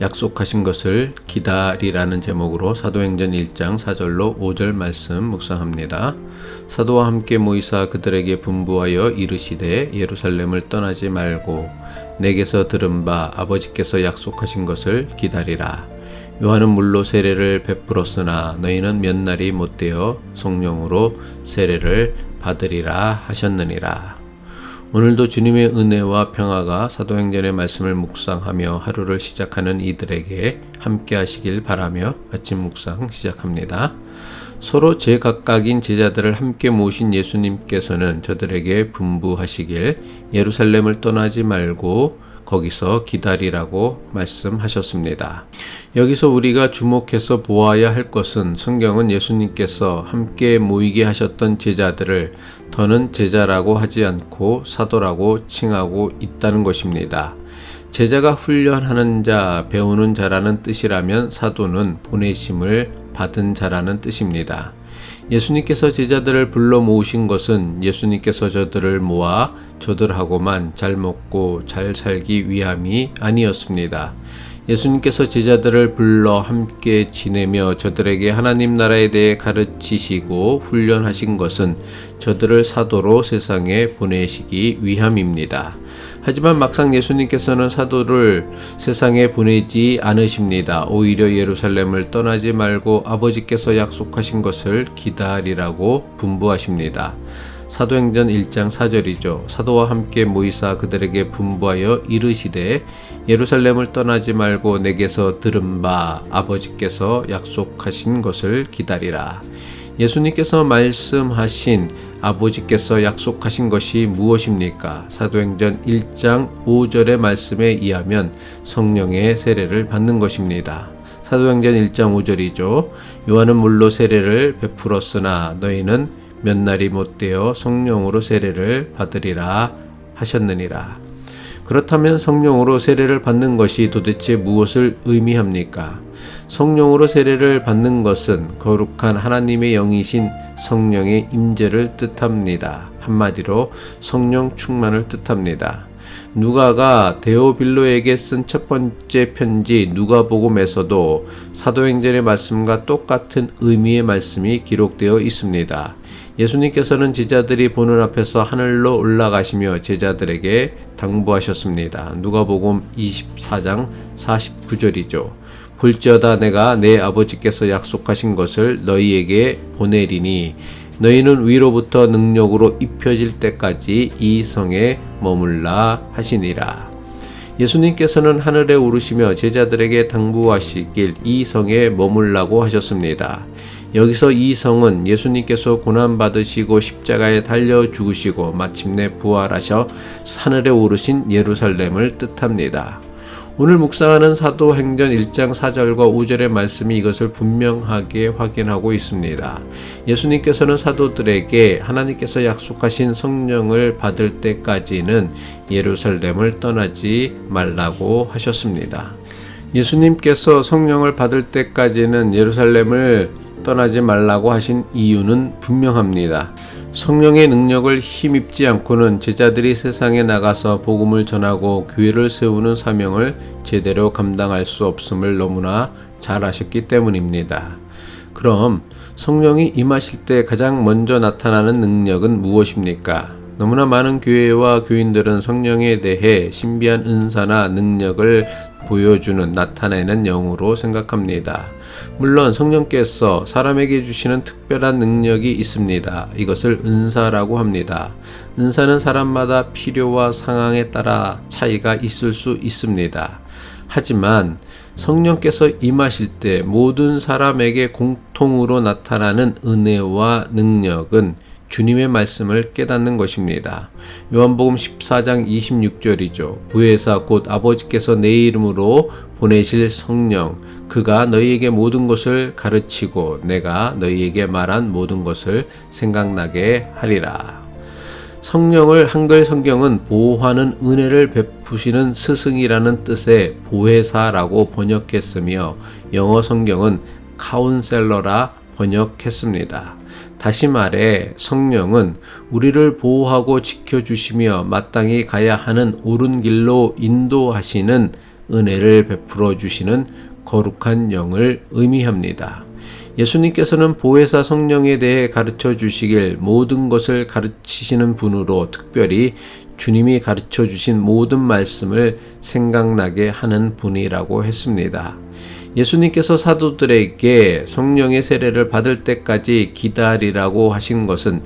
약속하신 것을 기다리라는 제목으로 사도행전 1장 4절로 5절 말씀 묵상합니다. 사도와 함께 모이사 그들에게 분부하여 이르시되 예루살렘을 떠나지 말고 내게서 들은 바 아버지께서 약속하신 것을 기다리라. 요한은 물로 세례를 베풀었으나 너희는 몇 날이 못되어 성령으로 세례를 받으리라 하셨느니라. 오늘도 주님의 은혜와 평화가 사도행전의 말씀을 묵상하며 하루를 시작하는 이들에게 함께 하시길 바라며 아침 묵상 시작합니다. 서로 제각각인 제자들을 함께 모신 예수님께서는 저들에게 분부하시길 예루살렘을 떠나지 말고 거기서 기다리라고 말씀하셨습니다. 여기서 우리가 주목해서 보아야 할 것은 성경은 예수님께서 함께 모이게 하셨던 제자들을 더는 제자라고 하지 않고 사도라고 칭하고 있다는 것입니다. 제자가 훈련하는 자, 배우는 자라는 뜻이라면 사도는 보내심을 받은 자라는 뜻입니다. 예수님께서 제자들을 불러 모으신 것은 예수님께서 저들을 모아 저들하고만 잘 먹고 잘 살기 위함이 아니었습니다. 예수님께서 제자들을 불러 함께 지내며 저들에게 하나님 나라에 대해 가르치시고 훈련하신 것은 저들을 사도로 세상에 보내시기 위함입니다. 하지만 막상 예수님께서는 사도를 세상에 보내지 않으십니다. 오히려 예루살렘을 떠나지 말고 아버지께서 약속하신 것을 기다리라고 분부하십니다. 사도행전 1장 4절이죠. 사도와 함께 모이사 그들에게 분부하여 이르시되 예루살렘을 떠나지 말고 내게서 들은 바 아버지께서 약속하신 것을 기다리라. 예수님께서 말씀하신 아버지께서 약속하신 것이 무엇입니까? 사도행전 1장 5절의 말씀에 의하면 성령의 세례를 받는 것입니다. 사도행전 1장 5절이죠. 요한은 물로 세례를 베풀었으나 너희는 몇 날이 못되어 성령으로 세례를 받으리라 하셨느니라. 그렇다면 성령으로 세례를 받는 것이 도대체 무엇을 의미합니까? 성령으로 세례를 받는 것은 거룩한 하나님의 영이신 성령의 임재를 뜻합니다. 한마디로 성령 충만을 뜻합니다. 누가가 데오빌로에게 쓴 첫 번째 편지 누가복음에서도 사도행전의 말씀과 똑같은 의미의 말씀이 기록되어 있습니다. 예수님께서는 제자들이 보는 앞에서 하늘로 올라가시며 제자들에게 당부하셨습니다. 누가복음 24장 49절이죠. 볼지어다 내가 내 아버지께서 약속하신 것을 너희에게 보내리니 너희는 위로부터 능력으로 입혀질 때까지 이 성에 머물라 하시니라. 예수님께서는 하늘에 오르시며 제자들에게 당부하시길 이 성에 머물라고 하셨습니다. 여기서 이 성은 예수님께서 고난받으시고 십자가에 달려 죽으시고 마침내 부활하셔 하늘에 오르신 예루살렘을 뜻합니다. 오늘 묵상하는 사도행전 1장 4절과 5절의 말씀이 이것을 분명하게 확인하고 있습니다. 예수님께서는 사도들에게 하나님께서 약속하신 성령을 받을 때까지는 예루살렘을 떠나지 말라고 하셨습니다. 예수님께서 성령을 받을 때까지는 예루살렘을 떠나지 말라고 하신 이유는 분명합니다. 성령의 능력을 힘입지 않고는 제자들이 세상에 나가서 복음을 전하고 교회를 세우는 사명을 제대로 감당할 수 없음을 너무나 잘 아셨기 때문입니다. 그럼 성령이 임하실 때 가장 먼저 나타나는 능력은 무엇입니까? 너무나 많은 교회와 교인들은 성령에 대해 신비한 은사나 능력을 보여주는 나타내는 영으로 생각합니다. 물론 성령께서 사람에게 주시는 특별한 능력이 있습니다. 이것을 은사라고 합니다. 은사는 사람마다 필요와 상황에 따라 차이가 있을 수 있습니다. 하지만 성령께서 임하실 때 모든 사람에게 공통으로 나타나는 은혜와 능력은 주님의 말씀을 깨닫는 것입니다. 요한복음 14장 26절이죠. 부회사 곧 아버지께서 내 이름으로 보내실 성령 그가 너희에게 모든 것을 가르치고 내가 너희에게 말한 모든 것을 생각나게 하리라. 성령을 한글 성경은 보호하는 은혜를 베푸시는 스승이라는 뜻의 보혜사라고 번역했으며 영어 성경은 카운셀러라 번역했습니다. 다시 말해 성령은 우리를 보호하고 지켜주시며 마땅히 가야 하는 옳은 길로 인도하시는 은혜를 베풀어 주시는 거룩한 영을 의미합니다. 예수님께서는 보혜사 성령에 대해 가르쳐 주시길 모든 것을 가르치시는 분으로 특별히 주님이 가르쳐 주신 모든 말씀을 생각나게 하는 분이라고 했습니다. 예수님께서 사도들에게 성령의 세례를 받을 때까지 기다리라고 하신 것은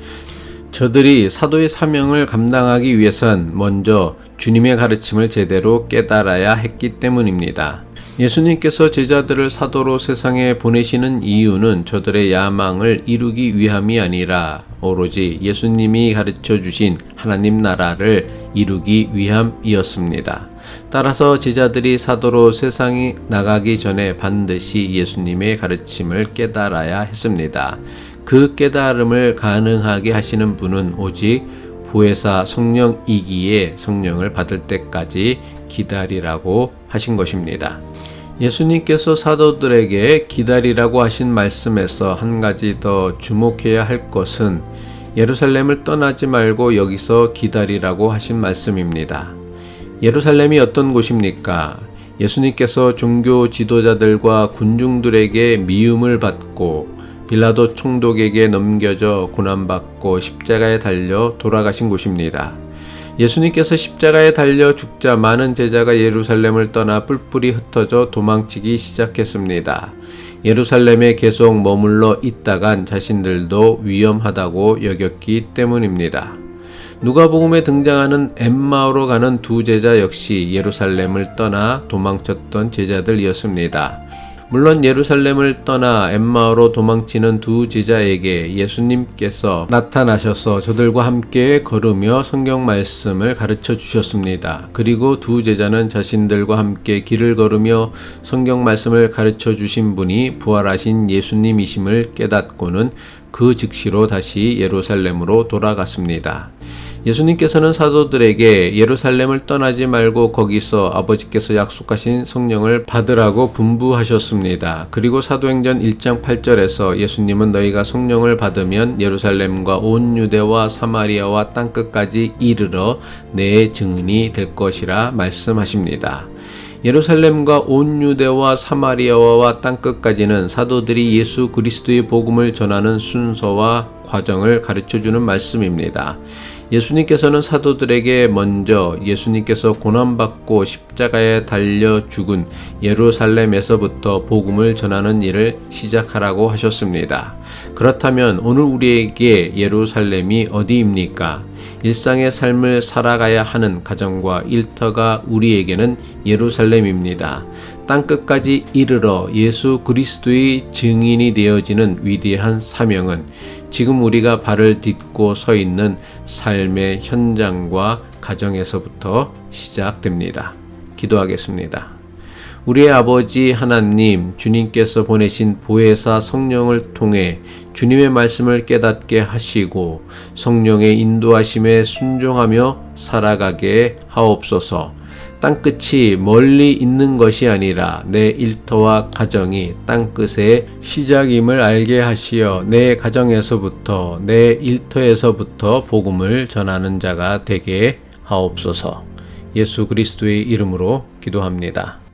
저들이 사도의 사명을 감당하기 위해선 먼저 주님의 가르침을 제대로 깨달아야 했기 때문입니다. 예수님께서 제자들을 사도로 세상에 보내시는 이유는 저들의 야망을 이루기 위함이 아니라 오로지 예수님이 가르쳐 주신 하나님 나라를 이루기 위함이었습니다. 따라서 제자들이 사도로 세상에 나가기 전에 반드시 예수님의 가르침을 깨달아야 했습니다. 그 깨달음을 가능하게 하시는 분은 오직 보혜사 성령이기에 성령을 받을 때까지 기다리라고 하신 것입니다. 예수님께서 사도들에게 기다리라고 하신 말씀에서 한 가지 더 주목해야 할 것은 예루살렘을 떠나지 말고 여기서 기다리라고 하신 말씀입니다. 예루살렘이 어떤 곳입니까? 예수님께서 종교 지도자들과 군중들에게 미움을 받고 빌라도 총독에게 넘겨져 고난받고 십자가에 달려 돌아가신 곳입니다. 예수님께서 십자가에 달려 죽자 많은 제자가 예루살렘을 떠나 뿔뿔이 흩어져 도망치기 시작했습니다. 예루살렘에 계속 머물러 있다간 자신들도 위험하다고 여겼기 때문입니다. 누가복음에 등장하는 엠마오로 가는 두 제자 역시 예루살렘을 떠나 도망쳤던 제자들이었습니다. 물론 예루살렘을 떠나 엠마오로 도망치는 두 제자에게 예수님께서 나타나셔서 저들과 함께 걸으며 성경 말씀을 가르쳐 주셨습니다. 그리고 두 제자는 자신들과 함께 길을 걸으며 성경 말씀을 가르쳐 주신 분이 부활하신 예수님이심을 깨닫고는 그 즉시로 다시 예루살렘으로 돌아갔습니다. 예수님께서는 사도들에게 예루살렘을 떠나지 말고 거기서 아버지께서 약속하신 성령을 받으라고 분부하셨습니다. 그리고 사도행전 1장 8절에서 예수님은 너희가 성령을 받으면 예루살렘과 온 유대와 사마리아와 땅끝까지 이르러 내 증인이 될 것이라 말씀하십니다. 예루살렘과 온 유대와 사마리아와 땅끝까지는 사도들이 예수 그리스도의 복음을 전하는 순서와 과정을 가르쳐 주는 말씀입니다. 예수님께서는 사도들에게 먼저 예수님께서 고난받고 십자가에 달려 죽은 예루살렘에서부터 복음을 전하는 일을 시작하라고 하셨습니다. 그렇다면 오늘 우리에게 예루살렘이 어디입니까? 일상의 삶을 살아가야 하는 가정과 일터가 우리에게는 예루살렘입니다. 땅끝까지 이르러 예수 그리스도의 증인이 되어지는 위대한 사명은 지금 우리가 발을 딛고 서 있는 삶의 현장과 가정에서부터 시작됩니다. 기도하겠습니다. 우리의 아버지 하나님, 주님께서 보내신 보혜사 성령을 통해 주님의 말씀을 깨닫게 하시고 성령의 인도하심에 순종하며 살아가게 하옵소서. 땅끝이 멀리 있는 것이 아니라 내 일터와 가정이 땅끝의 시작임을 알게 하시어 내 가정에서부터 내 일터에서부터 복음을 전하는 자가 되게 하옵소서. 예수 그리스도의 이름으로 기도합니다.